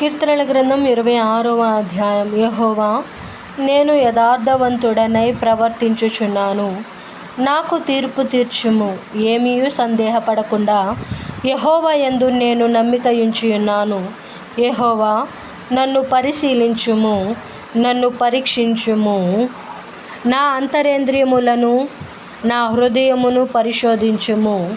కీర్తనల గ్రంథం ఇరవై ఆరవ అధ్యాయం. యహోవా నేను యథార్థవంతుడనై ప్రవర్తించుచున్నాను. నాకు తీర్పు తీర్చుము ఏమీయూ సందేహపడకుండా. యహోవా ఎందు నేను నమ్మిక ఉంచియున్నాను యహోవా నన్ను పరిశీలించుము నన్ను పరీక్షించుము. నా అంతరేంద్రియములను నా హృదయమును పరిశోధించుము.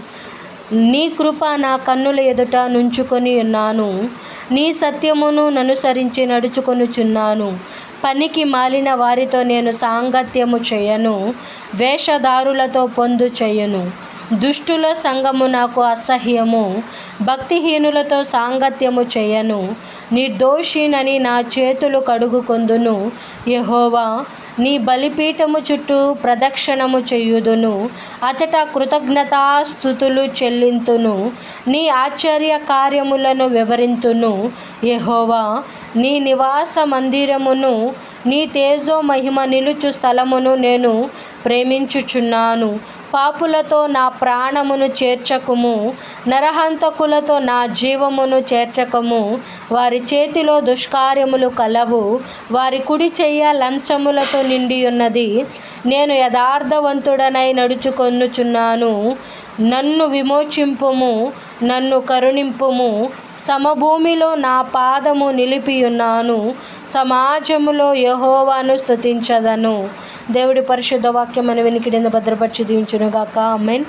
నీ కృప నా కన్నుల ఎదుట నుంచుకొని ఉన్నాను. నీ సత్యమును ననుసరించి నడుచుకొనుచున్నాను పనికి మాలిన వారితో నేను సాంగత్యము చేయను. వేషధారులతో పొందు చేయను. దుష్టుల సంగము నాకు అసహ్యము. భక్తిహీనులతో సాంగత్యము చేయను. నిర్దోషినని నా చేతులు కడుగుకొందును. యహోవా నీ బలిపీఠము చుట్టూ ప్రదక్షిణము చేయుదును. అచట కృతజ్ఞతాస్థుతులు చెల్లింతును. నీ ఆశ్చర్య కార్యములను వివరింతును. యహోవా నీ నివాస మందిరమును నీ తేజో మహిమ నిలుచు స్థలమును నేను ప్రేమించుచున్నాను. పాపులతో నా ప్రాణమును చేర్చకుము నరహంతకులతో నా జీవమును చేర్చకము. వారి చేతిలో దుష్కార్యములు కలవు వారి కుడి చెయ్య లంచములతో నిండి ఉన్నది నేను యథార్థవంతుడనై నడుచుకొనుచున్నాను. నన్ను విమోచింపుము నన్ను కరుణింపుము. సమభూమిలో నా పాదము నిలిపియున్నాను. సమాజములో యహోవాను స్థుతించదను దేవుడి పరిశుద్ధ వాక్యం అని వెనికిడిన భద్రపరిచి దీవించునుగాక. అమెన్